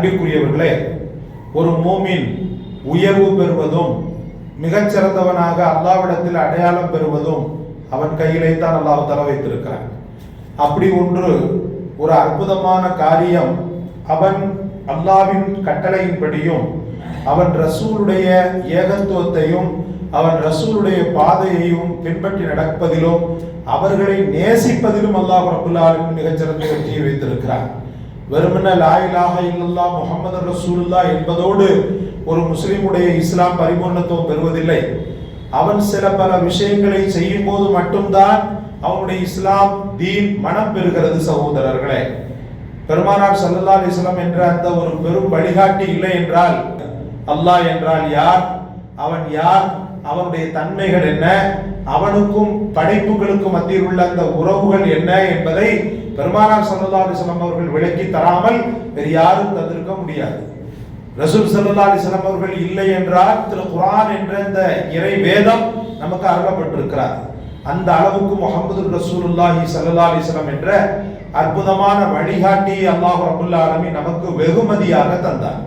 அன்பிற்குரியவர்களே ஒரு மூமின் உயர்வு பெறுவதும் மிகச்சிறந்தவனாக அல்லாவிடத்தில் அடையாளம் பெறுவதும் அவன் கையிலே தான் அல்லாஹ் தர வைத்திருக்கிறான். அப்படி ஒன்று ஒரு அற்புதமான காரியம் அவன் அல்லாவின் கட்டளையின்படியும் அவன் ரசூலுடைய ஏகத்துவத்தையும் அவன் ரசூலுடைய பாதையையும் பின்பற்றி நடப்பதிலும் அவர்களை நேசிப்பதிலும் அல்லாஹ் ரபுல்லா மிகச்சிறந்த வெற்றியை வைத்திருக்கிறான். வெறுமன லா இல்லல்லா முஹம்மது ரசூலுல்லா என்பதோடு ஒரு முஸ்லிமுடைய இஸ்லாம் பரிபூர்ணத்துவம் பெறுவதில்லை. அவன் சில பல விஷயங்களை செய்யும் போது மட்டும்தான் அவனுடைய இஸ்லாம் தீன் மனம் பெறுகிறது சகோதரர்களே. பெருமானார் சல்லல்லா இஸ்லாம் என்ற அந்த ஒரு பெரும் வழிகாட்டி இல்லை என்றால் அல்லாஹ் என்றால் யார்? அவன் யார்? அவனுடைய தன்மைகள் என்ன? அவனுக்கும் படைப்புகளுக்கும் மத்தியில் உள்ள அந்த உறவுகள் என்ன என்பதை பெருமானார் சல்லல்லா அலிஸ்லாம் அவர்கள் விளக்கி தராமல் வேறு யாரும் தந்திருக்க முடியாது. ரசூல் சல்லா அலிஸ்லாம் அவர்கள் இல்லை என்றால் திரு குரான் என்ற இந்த இறை வேதம் நமக்கு அருளப்பட்டிருக்கிறார் அந்த அளவுக்கு முகமது ரசூலுல்லாஹி சல்லா அலிஸ்லாம் என்ற அற்புதமான வழிகாட்டி அல்லாஹ் ரபுல்லா ஆலமி நமக்கு வெகுமதியாக தந்தார்.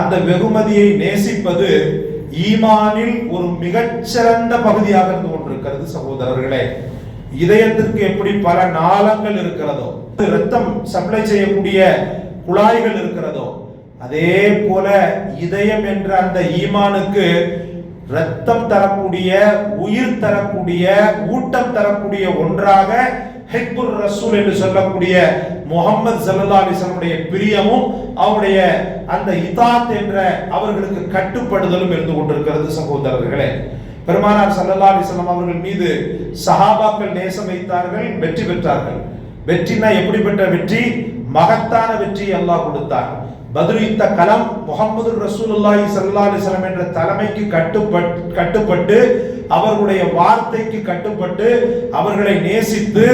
அந்த வெகுமதியை நேசிப்பது ஈமானில் ஒரு மிகச்சிறந்த பகுதியாக இருந்து கொண்டிருக்கிறது சகோதரர்களே. இதயத்திற்கு எப்படி பல நாளங்கள் இருக்கிறதோ ரத்தம் சப்ளை செய்யக்கூடிய குழாய்கள் இருக்கிறதோ அதே போல இதயம் என்ற அந்த ஈமானுக்கு ரத்தம் தரக்கூடிய உயிர் தரக்கூடிய ஊட்டம் தரக்கூடிய ஒன்றாக ஹெக்புர் ரசூல் என்று சொல்லக்கூடிய முகமது சல்லா அலிசனுடைய பிரியமும் அவருடைய அந்த இதாத் என்ற அவர்களுக்கு கட்டுப்படுதலும் இருந்து கொண்டிருக்கிறது சகோதரர்களே. பெருமானார் சல்லல்லா அலிஸ்லாம் அவர்கள் மீது சஹாபாக்கள் நேசம் வைத்தார்கள் வெற்றி பெற்றார்கள். வெற்றினா எப்படிப்பட்ட வெற்றி? மகத்தான வெற்றி அல்லாஹ் கொடுத்தார். பத்ரு கலம் களம் முகமது ரசூலுல்லாஹி சல்லா அலிஸ்லாம் என்ற தலைமைக்கு கட்டுப்பட்டு கட்டுப்பட்டு அவர்களுடைய வார்த்தைக்கு கட்டுப்பட்டு அவர்களை நேசித்து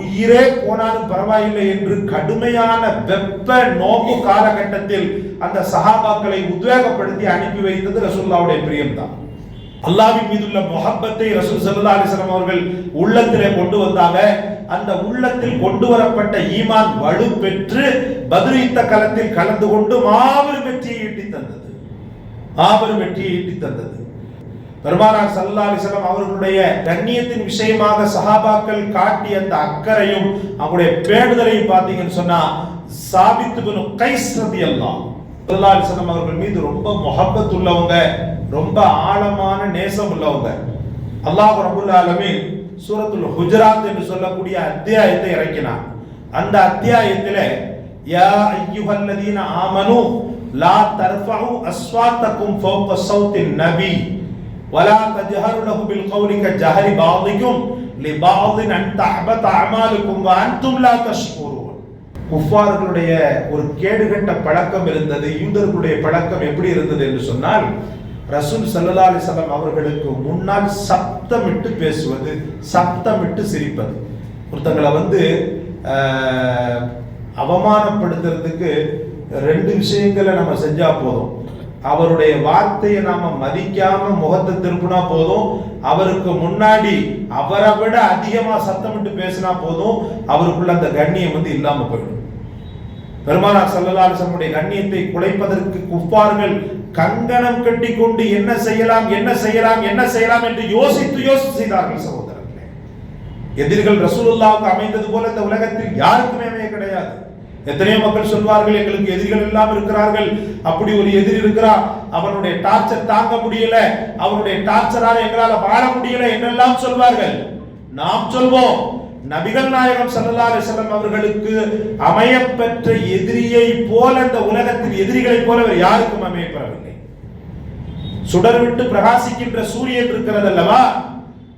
உயிரே போனாலும் பரவாயில்லை என்று கடுமையான வெப்ப நோக்கு காலகட்டத்தில் அந்த சஹாபாக்களை உத்வேகப்படுத்தி அனுப்பி வைத்தது ரசூல்லாவுடைய பிரியம்தான். அல்லாவின் மீதுள்ள முகப்பத்தை ரசூல் சல்லா அலிஸ்லாம் அவர்கள் உள்ளத்திலே கொண்டு வந்தாங்க. அந்த உள்ளத்தில் கொண்டு வரப்பட்ட ஈமான் வலு பெற்று பதிலுத்த களத்தில் கலந்து கொண்டு மாபெரும் வெற்றியை ஈட்டி தந்தது. மாபெரும் வெற்றியை ஈட்டி தந்தது. பெருமானார் சல்லா அலிஸ்லாம் அவர்களுடைய கண்ணியத்தின் விஷயமாக சஹாபாக்கள் காட்டிய அந்த அக்கறையும் அவங்களுடைய பேடுதலையும் பார்த்தீங்கன்னு சொன்னா சாபித்து பின் கைஸ் ரதியல்லாஹ் சல்லா அலிஸ்லாம் அவர்கள் மீது ரொம்ப முகப்பத்துள்ளவங்க ரொம்ப ஆழமான நேசம் உள்ளவங்க. அல்லாஹ் ரபுல்லாலுமே சூரத்துல் ஹுஜராத் என்று சொல்லக்கூடிய அத்தியாயத்தை இறக்கினார் அந்த அத்தியாயத்தில் யா ஐயுஹல்லதீன ஆமனு லா தர்ஃபஉ அஸ்வாத்தகும் ஃபௌக ஸௌத்தின் நபி வலா தஜஹரு லஹு பில் கௌலி கஜஹரி பாதிகும் லிபாதின் அன் தஹபத அமாலுக்கும் வ அன்தும் லா தஷ்குரூன். குஃபார்களுடைய ஒரு கேடுகட்ட பழக்கம் இருந்தது யூதர்களுடைய பழக்கம் எப்படி இருந்தது என்று சொன்னால் ரசூல் சல்லா அலிசல்லாம் அவர்களுக்கு முன்னால் சப்தமிட்டு பேசுவது சப்தமிட்டு சிரிப்பது. ஒருத்தங்களை வந்து அவமானப்படுத்துறதுக்கு ரெண்டு விஷயங்களை நம்ம செஞ்சா போதும். அவருடைய வார்த்தையை நாம மதிக்காம முகத்தை திருப்பினா போதும். அவருக்கு முன்னாடி அவரை விட அதிகமா சத்தமிட்டு பேசினா போதும். அவருக்குள்ள அந்த கண்ணியம் வந்து இல்லாம போயிடும். பெருமானார் சல்லல்லா கண்ணியத்தை குலைப்பதற்கு குப்பார்கள் கங்கணம் கட்டி கொண்டு என்ன செய்யலாம் என்ன செய்யலாம் என்ன செய்யலாம் என்று யோசித்து யோசித்து செய்தார்கள் சகோதரர்களே. எதிரிகள் ரசூலுல்லாவுக்கு அமைந்தது போல இந்த உலகத்தில் யாருக்குமே அமைய கிடையாது. எத்தனையோ மக்கள் சொல்வார்கள் எங்களுக்கு எதிரிகள் எல்லாம் இருக்கிறார்கள். அப்படி ஒரு எதிரி இருக்கிறான் அவனுடைய டார்ச்சர் தாங்க முடியல அவனுடைய டார்ச்சரால் எங்களால் வாழ முடியல என்னெல்லாம் சொல்வார்கள்? நாம் சொல்வோம். நபிகள் நாயகம் ஸல்லல்லாஹு அலைஹி வஸல்லம் அவர்களுக்கு அமையப்பெற்ற எதிரியை போல அந்த உலகத்தில் எதிரிகளைப் போல அவர் யாருக்கும் அமையப்படவில்லை சுடர் விட்டு பிரகாசிக்கின்ற சூரியன் இருக்கிறது அல்லவா?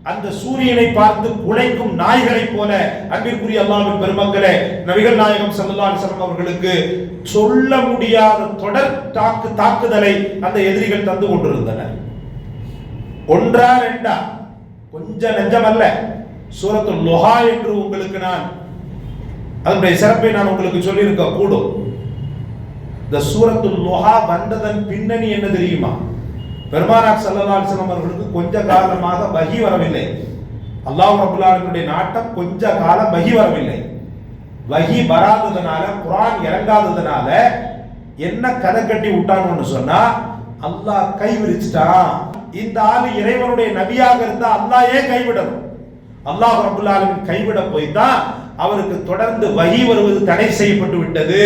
அந்த சூரியனை பார்த்து குலைக்கும் நாய்களைப் போல அன்பிற்குரிய அல்லாவின் பெருமக்களே நபிகள் நாயகம் சல்லா அலைஹி அவர்களுக்கு சொல்ல முடியாத தொடர் தாக்கு தாக்குதலை அந்த எதிரிகள் தந்து கொண்டிருந்தனர். ஒன்றா ரெண்டா? கொஞ்சம் நெஞ்சமல்ல. சூரத்து லொஹா என்று உங்களுக்கு நான் அதனுடைய சிறப்பை நான் உங்களுக்கு சொல்லியிருக்க கூடும். இந்த சூரத்து லொஹா வந்ததன் பின்னணி என்ன தெரியுமா? பெருமானார் ஸல்லல்லாஹு அவர்களுக்கு கொஞ்ச காலமாக பகி வரவில்லை. அல்லாஹ் ரப்பல் நாட்டம் கொஞ்ச காலம் வஹி வரவில்லை. வகி வராததுனால குரான் இறங்காததுனால என்ன கதை கட்டி விட்டான்னு சொன்னா அல்லாஹ் கை விரிச்சிட்டான் இந்த ஆளு இறைவனுடைய நபியாக இருந்தா அல்லாஹே கைவிடணும். அல்லாஹ் ரபுல் கைவிட போய் தான் அவருக்கு தொடர்ந்து வகி வருவது தடை செய்யப்பட்டு விட்டது.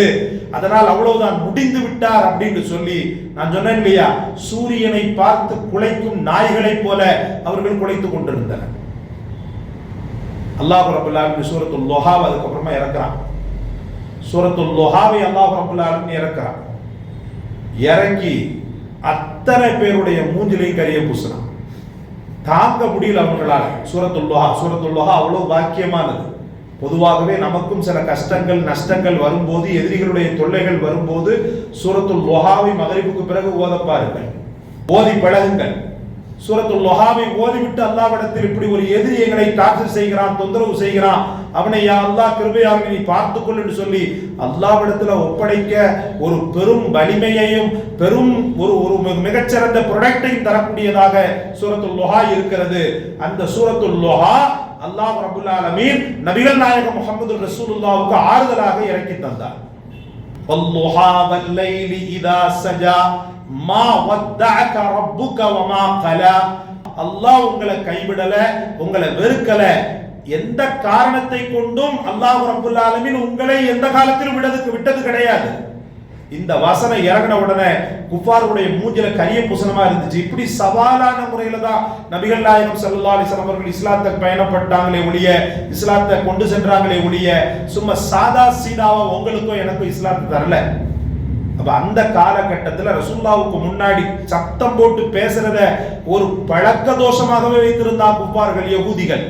அதனால் அவ்வளவுதான் முடிந்து விட்டார் அப்படின்னு சொல்லி நான் சொன்னேன் இல்லையா? சூரியனை பார்த்து குலைக்கும் நாய்களைப் போல அவர்கள் குலைத்துக் கொண்டிருந்தனர். அல்லாஹ் ரபுல் சூரத்துல் லோஹாவை அதுக்கப்புறமா இறக்குறான். சூரத்துல் லோஹாவை அல்லாஹ் ரபுல் இறக்குறான். இறங்கி அத்தனை பேருடைய மூஞ்சிலையும் கரிய பூசுறான். தாங்க முடியல அவர்களால். சூரத்துல்லோஹா சூரத்துல்லோஹா அவ்வளோ பாக்கியமானது. பொதுவாகவே நமக்கும் சில கஷ்டங்கள் நஷ்டங்கள் வரும்போது எதிரிகளுடைய தொல்லைகள் வரும்போது சூரத்துல் லொஹாவை மகரிப்புக்கு பிறகு ஓதப்பாருங்கள் ஓதி பழகுங்கள். சூரத்துல் லொஹாவை ஓதிவிட்டு அல்லாவிடத்தில் இப்படி ஒரு எதிரி எங்களை டார்ச்சர் செய்கிறான் தொந்தரவு செய்கிறான் அவனை யா அல்லாஹ் கிருபையாக நீ பார்த்துக்கொள் என்று சொல்லி அல்லாவிடத்துல ஒப்படைக்க ஒரு பெரும் வலிமையையும் பெரும் ஒரு ஒரு மி- மிகச்சிறந்த ப்ரொடக்டையும் தரக்கூடியதாக சூரத்துல் லொஹா இருக்கிறது அந்த சூரத்துல் லொஹா அல்லாஹ் ரபுல் ஆலமீன் நபிகள் நாயகம் முகமது ரசூலுல்லாவுக்கு ஆறுதலாக இறக்கி தந்தார் والضحى والليل إذا سجى ما ودعك ربك وما قلى அல்லாஹ் உங்களை கைவிடல உங்களை வெறுக்கல எந்த காரணத்தை கொண்டும் அல்லாஹ் ரபுல் ஆலமின் உங்களை எந்த காலத்திலும் விடதுக்கு விட்டது கிடையாது. இந்த வசனம் இறங்கின உடனே குஃபாருடைய மூஞ்சில கரிய புசனமா இருந்துச்சு. இப்படி சவாலான முறையில தான் நபிகள் நாயகம் சல்லா அலிஸ்லாம் அவர்கள் இஸ்லாத்தை பயணப்பட்டாங்களே ஒழிய இஸ்லாத்தை கொண்டு சென்றாங்களே ஒழிய சும்மா சாதா சீதாவா உங்களுக்கும் எனக்கும் இஸ்லாத்தை தரல. அப்ப அந்த காலகட்டத்தில் ரசுல்லாவுக்கு முன்னாடி சத்தம் போட்டு பேசுறத ஒரு பழக்க தோஷமாகவே வைத்திருந்தா குப்பார்கள் யகூதிகள்.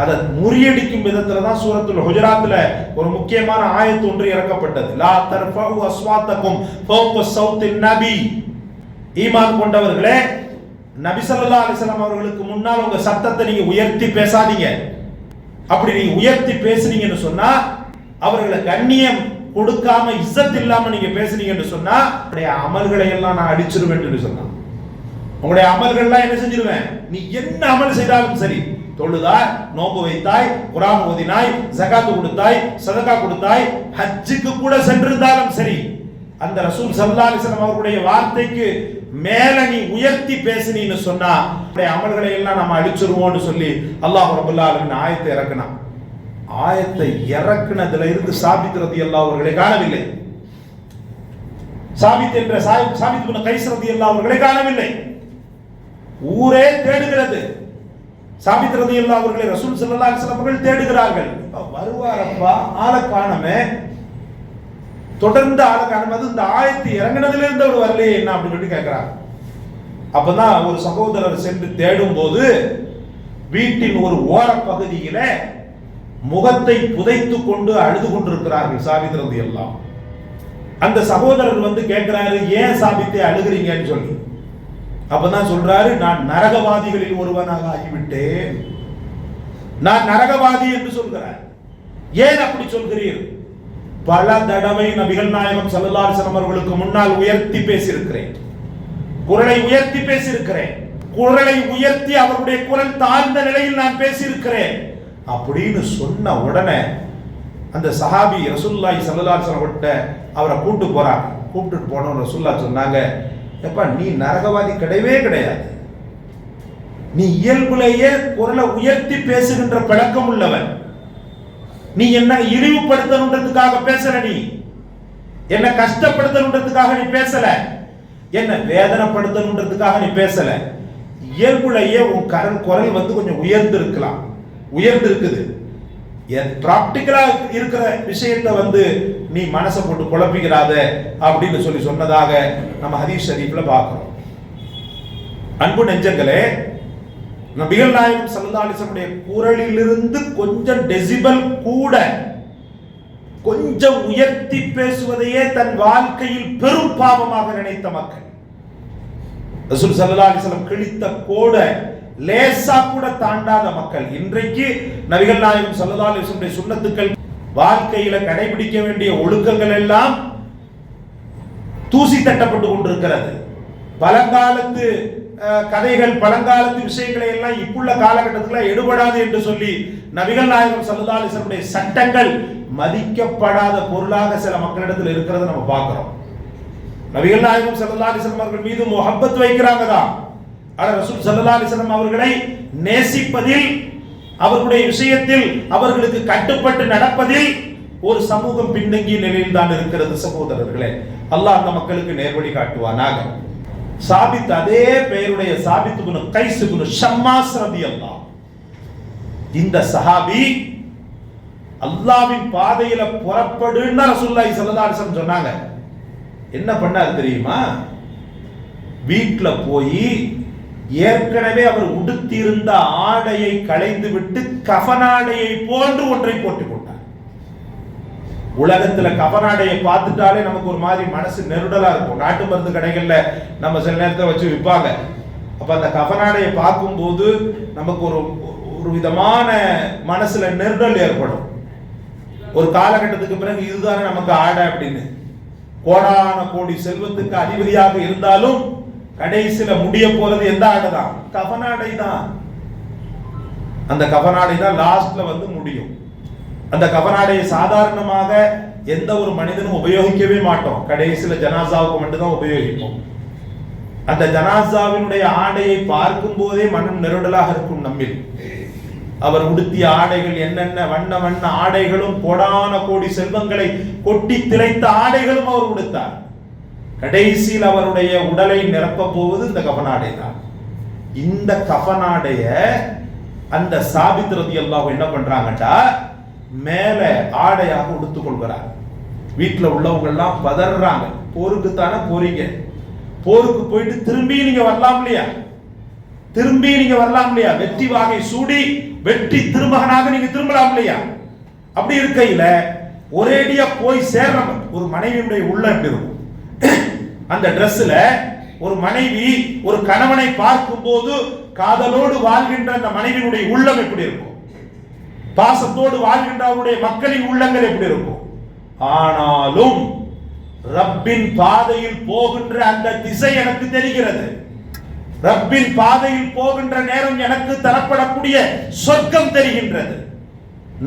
அதை முறியடிக்கும் விதத்துல தான் சூரத்துல் ஹுஜராத்ல ஒரு முக்கியமான ஆயத்து ஒன்று இறக்கப்பட்டது. லா தர்ஃபஉ அஸ்வாத்தகும் ஃபௌக சௌத்தின் நபி. ஈமான் கொண்டவர்களே நபி ஸல்லல்லாஹு அலைஹி வஸல்லம் அவர்களுக்கு முன்னால் உங்க சத்தத்தை நீங்க உயர்த்தி பேசாதீங்க. அப்படி நீங்க உயர்த்தி பேசுனீங்கன்னு சொன்னா அவர்களை கண்ணியம் கொடுக்காம இஸ்ஸத் இல்லாம நீங்க பேசுனீங்கன்னு சொன்னா உங்களுடைய அமல்களை எல்லாம் நான் அடிச்சிருவேன் என்று சொன்னான். உங்களுடைய அமல்கள்லாம் என்ன செஞ்சிருவேன்? நீ என்ன அமல் செய்தாலும் சரி தொழுதாய் நோன்பு வைத்தாய் குரான் ஓதினாய் ஜகாத்து கொடுத்தாய் சதகா கொடுத்தாய் ஹஜ்ஜுக்கு கூட சென்றிருந்தாலும் சரி. அந்த ரசூல் சல்லா அலிஸ்லாம் அவர்களுடைய வார்த்தைக்கு மேல நீ உயர்த்தி பேசினீன்னு சொன்னா அமல்களை எல்லாம் நம்ம அழிச்சிருவோம்னு சொல்லி அல்லாஹ் ரபுல்லா ஆயத்தை இறக்குனான். ஆயத்தை இறக்குனதுல இருந்து சாபிக்கிறது எல்லா அவர்களை காணவில்லை. சாபித் என்ற சாபித் பின் கைஸ் அவர்களை காணவில்லை. ஊரே தேடுகிறது. சாபித் எல்லாம் அவர்களை ரசூல் ஸல்லல்லாஹு அலைஹி அவர்கள் தேடுகிறார்கள். வருவாரப்பா ஆளை காணமே தொடர்ந்து ஆளை காணமே அது இந்த ஆயத்து இறங்கினதுல இருந்து அவர் வரலையே என்ன அப்படின்னு சொல்லி கேட்கிறாங்க அப்பதான் ஒரு சகோதரர் சென்று தேடும் போது வீட்டின் ஒரு ஓரப்பகுதியில முகத்தை புதைத்து கொண்டு அழுது கொண்டிருக்கிறார்கள் சாபித் எல்லாம் அந்த சகோதரர் வந்து கேட்கிறாரு ஏன் சாபித்தை அழுகிறீங்கன்னு சொல்லி? அப்பதான் சொல்றாரு நான் நரகவாதிகளில் ஒருவனாக ஆகிவிட்டேன். நான் நரகவாதி என்று சொல்கிறார். ஏன் அப்படி சொல்கிறீர்? பல தடவை நபிகள் நாயகம் ஸல்லல்லாஹு அவர்களுக்கு முன்னால் உயர்த்தி பேசியிருக்கிறேன். குரலை உயர்த்தி பேசியிருக்கிறேன். குரலை உயர்த்தி அவருடைய குரல் தாழ்ந்த நிலையில் நான் பேசியிருக்கிறேன். அப்படின்னு சொன்ன உடனே அந்த சஹாபி ரசுல்லாய் ஸல்லல்லாஹு விட்ட அவரை கூப்பிட்டு போறாங்க. கூப்பிட்டு போனோம் ரசுல்லா சொன்னாங்க எப்பா நீ நரகவாதி கிடையவே கிடையாது. நீ இயல்புலேயே குரலை உயர்த்தி பேசுகின்ற பழக்கம் உள்ளவன். நீ என்ன இழிவுபடுத்தணுன்றதுக்காக பேசல நீ? என்ன கஷ்டப்படுத்தணுன்றதுக்காக நீ பேசல? என்ன வேதனைப்படுத்தணுன்றதுக்காக நீ பேசல? இயல்புலேயே உன் கரண் குரல் வந்து கொஞ்சம் உயர்ந்து இருக்கலாம் உயர்ந்து இருக்குது ப்ராக்டிக்கலா இருக்கிற விஷயத்தை வந்து நீ மனசை போட்டு குழப்பிக்கிறாத அப்படின்னு சொல்லி சொன்னதாக நம்ம ஹதீஸ் ஷரீஃப்ல பார்க்கிறோம். அன்பு நெஞ்சங்களே நபிகள் நாயகம் சல்லாலிசனுடைய குரலிலிருந்து கொஞ்சம் டெசிபல் கூட கொஞ்சம் உயர்த்தி பேசுவதையே தன் வாழ்க்கையில் பெரும் பாவமாக நினைத்த மக்கள். ரசூல் ஸல்லல்லாஹு கிழித்த கூட லேசா கூட தாண்டாத மக்கள். இன்றைக்கு நபிகள் நாயகம் ஸல்லல்லாஹு அலைஹி வாழ்க்கையில கடைபிடிக்க வேண்டிய ஒழுக்கங்கள் எல்லாம் தூசி தட்டப்பட்டு கொண்டிருக்கிறது. பழங்காலத்து அஹ், கதைகள் பழங்காலத்து விஷயங்களை எல்லாம் இப்புள்ள காலகட்டத்தில் எடுபடாது என்று சொல்லி நபிகள் நாயகம் ஸல்லல்லாஹு சட்டங்கள் மதிக்கப்படாத பொருளாக சில மக்களிடத்தில் இருக்கிறத நம்ம பார்க்கிறோம். நபிகள் நாயகம் ஸல்லல்லாஹு அலைஹி அவர்கள் மீது முகப்பத்து வைக்கிறாங்க தான். ஆனால் ரசூல் சல்லா அலிஸ்லாம் அவர்களை நேசிப்பதில் அவர்களுடைய விஷயத்தில் அவர்களுக்கு கட்டுப்பட்டு நடப்பதில் ஒரு சமூகம் பின்தங்கிய நிலையில் தான் இருக்கிறது சகோதரர்களே. அல்லாஹ் அந்த மக்களுக்கு நேர்வழி காட்டுவானாக. சாபித் அதே பெயருடைய சாபித் குனு கைசு குனு ஷம்மாஸ் அல்லா இந்த சஹாபி அல்லாவின் பாதையில புறப்படுன்னு ரசூலுல்லாஹி ஸல்லல்லாஹு சொன்னாங்க. என்ன பண்ணாரு தெரியுமா? வீட்டில் போய் ஏற்கனவே அவர் உடுத்தியிருந்த ஆடையை களைந்து விட்டு கஃனாடையை போன்று ஒன்றை போட்டுக் கொண்டார் உலகத்துல கஃனாடையை பார்த்துட்டாலே நமக்கு ஒரு மாதிரி மனசு நெருடலா இருக்கும். நாட்டு மருந்து கடைகள்ல நம்ம சில நேரத்தை வச்சு விற்பாங்க. அப்ப அந்த கஃனாடையை பார்க்கும்போது நமக்கு ஒரு ஒரு விதமான மனசுல நெருடல் ஏற்படும். ஒரு காலகட்டத்துக்கு பிறகு இதுதானே நமக்கு ஆடை அப்படின்னு. கோடான கோடி செல்வத்துக்கு அதிபதியாக இருந்தாலும் கடைசியில முடிய போறது எந்த ஆடை தான் கபனாடை தான் அந்த கபனாடை தான் லாஸ்ட்ல வந்து முடியும். அந்த கபனாடையை சாதாரணமாக எந்த ஒரு மனிதனும் உபயோகிக்கவே மாட்டோம். கடைசியில ஜனாசாவுக்கு மட்டும்தான் உபயோகிப்போம். அந்த ஜனாசாவினுடைய ஆடையை பார்க்கும் போதே மனம் நெருடலாக இருக்கும் நம்மில். அவர் உடுத்திய ஆடைகள் என்னென்ன வண்ண வண்ண ஆடைகளும் கொடான கோடி செல்வங்களை கொட்டி திளைத்த ஆடைகளும் அவர் உடுத்தார். கடைசியில் அவருடைய உடலை நிரப்ப போவது இந்த கபனாடை தான் இந்த கபனாடைய அந்த சாபித் ரதி என்ன பண்றாங்கட்டா? மேல ஆடையாக உடுத்துக் கொள்கிறார். வீட்டில் உள்ளவங்க எல்லாம் பதறாங்க. போருக்கு தானே போறீங்க. போருக்கு போயிட்டு திரும்பி நீங்க வரலாம் இல்லையா? திரும்பி நீங்க வரலாம் இல்லையா? வெற்றி வாகை சூடி வெற்றி திருமகனாக நீங்க திரும்பலாம் இல்லையா? அப்படி இருக்கையில ஒரேடியா போய் சேர்ற ஒரு மனைவியுடைய உள்ள இருக்கும் அந்த ட்ரெஸ்ல ஒரு மனைவி ஒரு கணவனை பார்க்கும் போது காதலோடு வாழ்கின்ற அந்த மனைவியினுடைய உள்ளம் எப்படி இருக்கும்? பாசத்தோடு வாழ்கின்ற அவருடைய மக்களின் உள்ளங்கள் எப்படி இருக்கும்? ஆனாலும் ரப்பின் பாதையில் போகின்ற அந்த திசை எனக்கு தெரிகிறது. ரப்பின் பாதையில் போகின்ற நேரம் எனக்கு தரப்படக்கூடிய சொர்க்கம் தெரிகின்றது.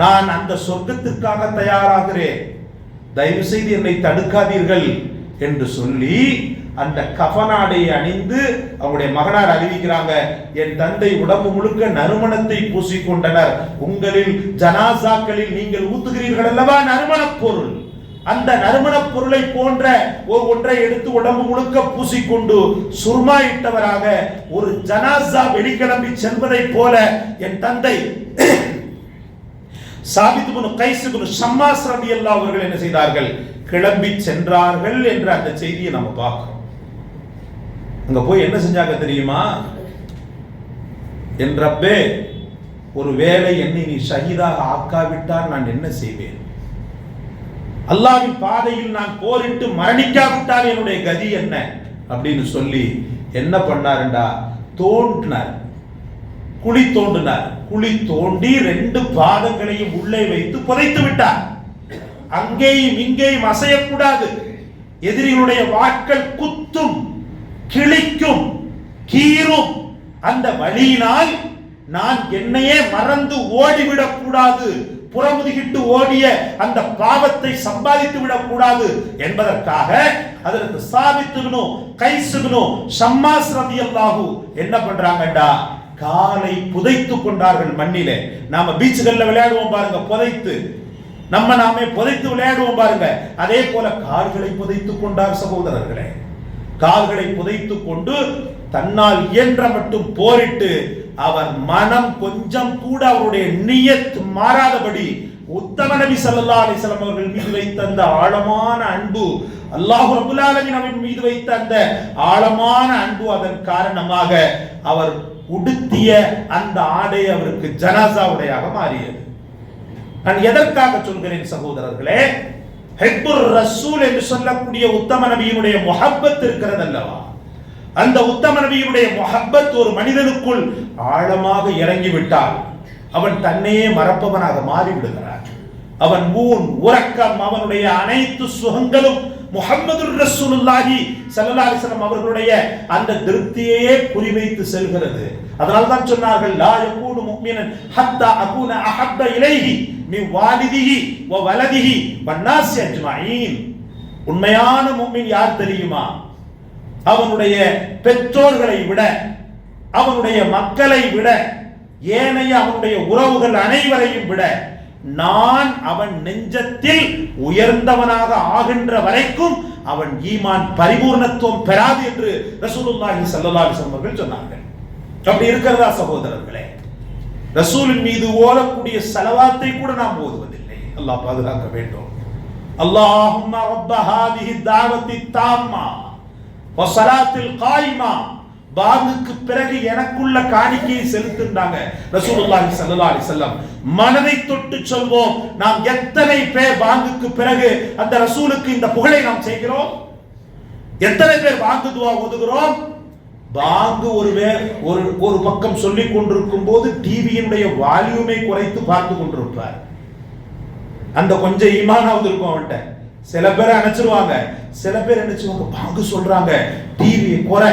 நான் அந்த சொர்க்கத்துக்காக தயாராகிறேன். தயவு செய்து என்னை தடுக்காதீர்கள். என்று சொல்லி அந்த கஃனாடையை அணிந்து அவங்களுடைய மகனார் அறிவிக்கிறாங்க என் தந்தை உடம்பு முழுக்க நறுமணத்தை பூசிக்கொண்டனர். உங்களில் ஜனாசாக்களில் நீங்கள் ஊத்துகிறீர்கள் அல்லவா? நறுமணப் பொருள். அந்த நறுமணப் பொருளை போன்ற ஒரு ஒன்றை எடுத்து உடம்பு முழுக்க பூசிக்கொண்டு சுர்மா இட்டவராக ஒரு ஜனாசா வெளிக்கிளம்பி செல்வதைப் போல என் தந்தை சாபித் கைசு கைஸ் குனு ஷம்மாஸ் அல்லா அவர்கள் என்ன செய்தார்கள்? கிளம்பி சென்றார்கள் என்ற அந்த செய்தியை நம்ம பார்க்கிறோம். அங்க போய் என்ன செஞ்சாங்க தெரியுமா? என் ரப்பே ஒரு வேலை என்னை நீ ஷஹீதாக ஆக்காவிட்டால் நான் என்ன செய்வேன்? அல்லாவின் பாதையில் நான் போரிட்டு மரணிக்காவிட்டால் என்னுடைய கதி என்ன? அப்படின்னு சொல்லி என்ன பண்ணாருண்டா? தோன்றினார். குழி தோண்டினார் குழி தோண்டி ரெண்டு பாதங்களையும் உள்ளே வைத்து புதைத்து விட்டார். அங்கேயும் இங்கேயும் அசையக்கூடாது. எதிரிகளுடைய வாட்கள் குத்தும் கிழிக்கும் கீறும். அந்த வழியினால் நான் என்னையே மறந்து ஓடிவிடக் கூடாது புறமுதுகிட்டு ஓடிய அந்த பாவத்தை சம்பாதித்து விடக்கூடாது என்பதற்காக அதற்கு சாபித்துகணும் கைசுகணும் ஷம்மாஸ் ரதியல்லாஹு என்ன பண்றாங்கடா? காலை புதைத்து கொண்டார்கள் மண்ணிலே. நாம பீச்சுகள்ல விளையாடுவோம் பாருங்க புதைத்து. நம்ம நாமே புதைத்து விளையாடுவோம் பாருங்க. அதே போல கால்களை புதைத்து கொண்டார் சகோதரர்களே. கால்களை புதைத்துக் கொண்டு தன்னால் இயன்ற மட்டும் போரிட்டு அவர் மனம் கொஞ்சம் கூட அவருடைய நியத் மாறாதபடி உத்தம நபி சல்லா அலிஸ்லாம் அவர்கள் மீது வைத்த அந்த ஆழமான அன்பு அல்லாஹ் ரப்பல் அவன் மீது வைத்த அந்த ஆழமான அன்பு அதன் காரணமாக அவர் உடுத்திய அந்த ஆடை அவருக்கு ஜனாசா உடையாக மாறியது. நான் எதற்காக சொல்கிறேன் சகோதரர்களே? ஹெக்புர் ரசூல் என்று சொல்லக்கூடிய உத்தம நபியினுடைய முகப்பத் இருக்கிறது அல்லவா அந்த உத்தம நபியினுடைய முகப்பத் ஒரு மனிதனுக்குள் ஆழமாக இறங்கி விட்டால் அவன் தன்னையே மறப்பவனாக மாறி விடுகிறான் அவன் ஊன் உறக்கம் அவனுடைய அனைத்து சுகங்களும் முகமது ரசூலுல்லாஹி ஸல்லல்லாஹு அவர்களுடைய அந்த திருப்தியையே குறிவைத்து செல்கிறது. அதனால்தான் சொன்னார்கள் லா யகூனு முஃமினன் ஹத்தா அகூன அஹப்ப இலைஹி. மின் வாலிதிகி வ வலதிகி வன்னாசி அஜ்மாயின். உண்மையான மும்மின் யார் தெரியுமா? அவனுடைய பெற்றோர்களை விட அவனுடைய மக்களை விட ஏனைய அவனுடைய உறவுகள் அனைவரையும் விட நான் அவன் நெஞ்சத்தில் உயர்ந்தவனாக ஆகின்ற வரைக்கும் அவன் ஈமான் பரிபூர்ணத்துவம் பெறாது என்று ரசூலுல்லாஹி ஸல்லல்லாஹு அலைஹி அவர்கள் சொன்னார்கள். அப்படி இருக்கிறதா சகோதரர்களே? ரசூலின் மீது ஓடக்கூடிய சலவாத்தை கூட நாம் ஓதுவதில்லை. அல்லாஹ் பாதுகாக்க வேண்டும். அல்லாஹும்ம ரப்ப ஹாதிஹி தாவத்தி தாம்மா வஸலாத்தில் காயிமா. பாதுக்கு பிறகு எனக்குள்ள காணிக்கையை செலுத்துறாங்க ரசூலுல்லாஹி ஸல்லல்லாஹு அலைஹி வஸல்லம். மனதை தொட்டு சொல்வோம். நாம் எத்தனை பேர் பாங்குக்கு பிறகு அந்த ரசூலுக்கு இந்த புகழை நாம் செய்கிறோம்? எத்தனை பேர் பாங்கு துவா ஓதுகிறோம்? பாங்கு ஒருவே ஒரு ஒரு பக்கம் சொல்லிக் கொண்டிருக்கும் போது டிவியினுடைய வால்யூமை குறைத்து பார்த்து கொண்டிருப்பார். அந்த கொஞ்சம் ஈமானாவது இருக்கும் அவன்கிட்ட. சில பேர் அணைச்சிருவாங்க. சில பேர் நினைச்சுவாங்க பாங்கு சொல்றாங்க. டிவியை குறை.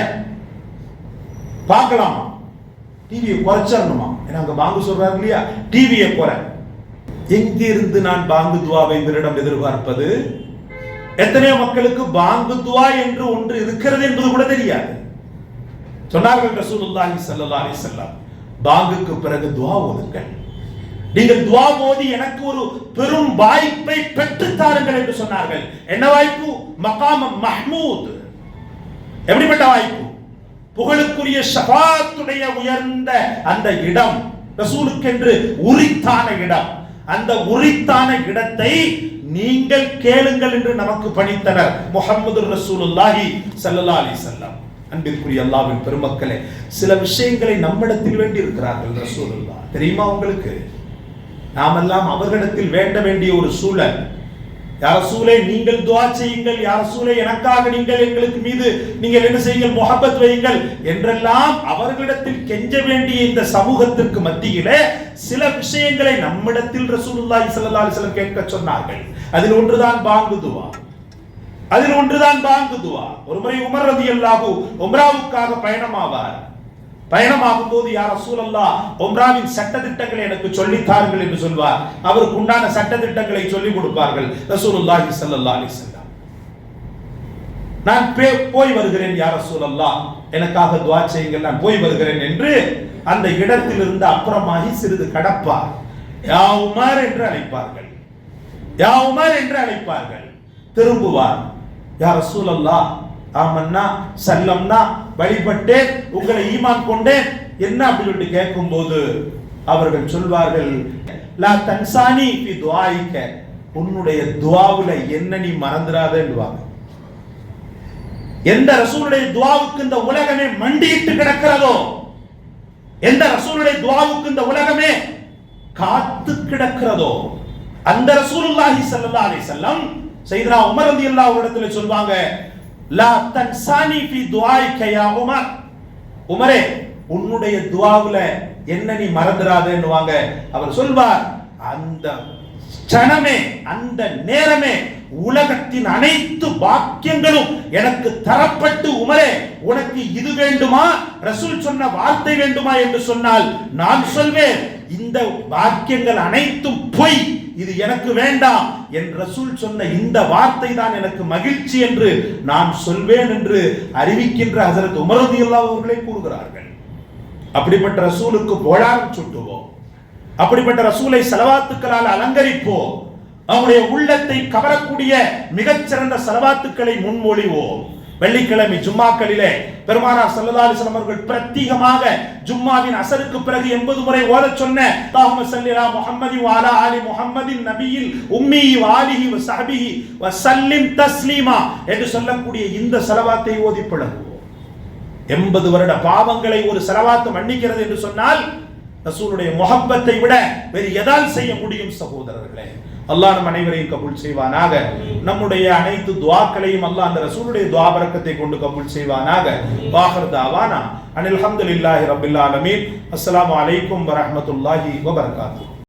பார்க்கலாமா? டிவியை குறைச்சிடணுமா? ஏன்னா அங்க பாங்கு சொல்றாரு இல்லையா? டிவியை குறை. எங்கிருந்து நான் பாங்கு துவாவை இவரிடம் எதிர்பார்ப்பது? எத்தனையோ மக்களுக்கு பாங்கு துவா என்று ஒன்று இருக்கிறது என்பது கூட தெரியாது. சொன்னார்கள் ரசூலுல்லாஹி ஸல்லல்லாஹு அலைஹி வஸல்லம் பாங்குக்கு பிறகு துவா ஓதுங்கள். நீங்கள் துவா ஓதி எனக்கு ஒரு பெரும் வாய்ப்பை பெற்று தாருங்கள் என்று சொன்னார்கள். என்ன வாய்ப்பு? மகாம மஹ்மூத். எப்படிப்பட்ட வாய்ப்பு? புகழுக்குரிய ஷபாத்துடைய உயர்ந்த அந்த இடம் ரசூலுக்கென்று உரித்தான இடம். அந்த உரித்தான இடத்தை நீங்கள் கேளுங்கள் என்று நமக்கு பணித்தனர் முகமது ரசூலுல்லாஹி சல்லா அலி வஸல்லம். அன்பிற்குரிய அல்லாவின் பெருமக்களே சில விஷயங்களை நம்மிடத்தில் வேண்டி இருக்கிறார்கள் ரசூலுல்லா. தெரியுமா உங்களுக்கு? நாமெல்லாம் அவர்களிடத்தில் வேண்ட வேண்டிய ஒரு சூழல். யார் சூலை நீங்கள் துவா செய்யுங்கள். யார் சூலை எனக்காக நீங்கள் எங்களுக்கு மீது நீங்கள் என்ன செய்யுங்கள்? முகப்பத் வையுங்கள். என்றெல்லாம் அவர்களிடத்தில் கெஞ்ச வேண்டிய இந்த சமூகத்திற்கு மத்தியிலே சில விஷயங்களை நம்மிடத்தில் ரசூலுல்லாஹி ஸல்லல்லாஹு அலைஹி வஸல்லம் கேட்க சொன்னார்கள். அதில் ஒன்றுதான் பாங்கு துவா. அதில் ஒன்றுதான் பாங்கு துவா ஒரு முறை உமர் ரலியல்லாஹு உம்ராவுக்காக பயணமாவார். பயணமாகும் போது யார் ரசூலல்லா உம்ராவின் சட்ட திட்டங்களை எனக்கு சொல்லித்தார்கள் என்று சொல்வார். அவருக்கு உண்டான சட்ட திட்டங்களை சொல்லிக் கொடுப்பார்கள். ரசூலுல்லாஹி ஸல்லல்லாஹு அலி வஸல்லம். நான் போய் வருகிறேன் யார் ரசூலல்லா. எனக்காக துவா செய்யுங்கள் நான் போய் வருகிறேன் என்று அந்த இடத்திலிருந்து அப்புறமாகி சிறிது கடப்பார். யா உமர் என்று அழைப்பார்கள். யா உமர் என்று அழைப்பார்கள். திரும்புவார். யா ரசூலல்லா ஆமன்னா சல்லம்னா வழிபட்டேன் உங்களை ஈமான் கொண்டேன் என்ன அப்படின்னு சொல்லிட்டு கேட்கும்போது அவர்கள் சொல்வார்கள் லா தன்சானி இப்படி துவாய்க்க உன்னுடைய துவாவுல என்ன நீ மறந்துடாதேன்னுவாங்க எந்த ரசூலுடைய துவாவுக்கு இந்த உலகமே மண்டியிட்டு கிடக்கிறதோ எந்த ரசூலுடைய துவாவுக்கு இந்த உலகமே காத்து கிடக்கிறதோ அந்த ரசூலுல்லாஹி சல்லல்லாஹு அலைஹி வஸல்லம் சைதனா உமர் அல்லா இடத்துல சொல்வாங்க லா தன்சானி பி துவாய் யா உமர். உமரே உன்னுடைய துவாவுல என்ன நீ மறந்துடாதேன்னுவாங்க அவர் சொல்வார் அந்த கணமே அந்த நேரமே உலகத்தின் அனைத்து பாக்கியங்களும் எனக்கு தரப்பட்டு உமரே உனக்கு இது வேண்டுமா? ரசூல் சொன்ன வார்த்தை வேண்டுமா? என்று சொன்னால் நான் சொல்வேன் இந்த பாக்கியங்கள் அனைத்தும் பொய். இது எனக்கு வேண்டாம் என் ரசூல் சொன்ன இந்த வார்த்தை தான் எனக்கு மகிழ்ச்சி என்று நான் சொல்வேன் என்று அறிவிக்கின்ற ஹசரத் உமரது அவர்களே கூறுகிறார்கள். அப்படிப்பட்ட ரசூலுக்கு போழாரம் சுட்டுவோம். அப்படிப்பட்ட ரசூலை செலவாத்துக்களால் அலங்கரிப்போம். அவருடைய உள்ளத்தை கவரக்கூடிய மிகச்சிறந்த செலவாத்துக்களை முன்மொழிவோம். வெள்ளிக்கிழமை ஜும்மாக்களிலே பெருமானார் ஸல்லல்லாஹு அலைஹி அவர்கள் பிரத்யேகமாக ஜும்மாவின் அசருக்கு பிறகு எண்பது முறை ஓத சொன்ன தாஹம சல்லிலா முகமதி முஹம்மதி அலி அலா ஆலி முஹம்மதின் நபியில் உம்மி வாலிஹி வ சஹபிஹி வ சல்லிம் தஸ்லீமா என்று சொல்லக்கூடிய இந்த செலவாத்தை ஓதி எண்பது வருட பாவங்களை ஒரு செலவாத்து மன்னிக்கிறது என்று சொன்னால் ரசூலுடைய முகப்பத்தை விட வேறு எதால் செய்ய முடியும் சகோதரர்களே? அல்லாஹ் நம் அனைவரையும் கபூல் செய்வானாக. நம்முடைய அனைத்து துவாக்களையும் அல்லாஹ் அந்த ரசூலுடைய துவா கொண்டு கபூல் செய்வானாக. வாஹர் தாவானா. அனில் அல்ஹம்துலில்லாஹி ரப்பில் ஆலமீன். அஸ்லாம் அலைக்கும் வரமத்துல்லாஹி வபரகாத்துஹு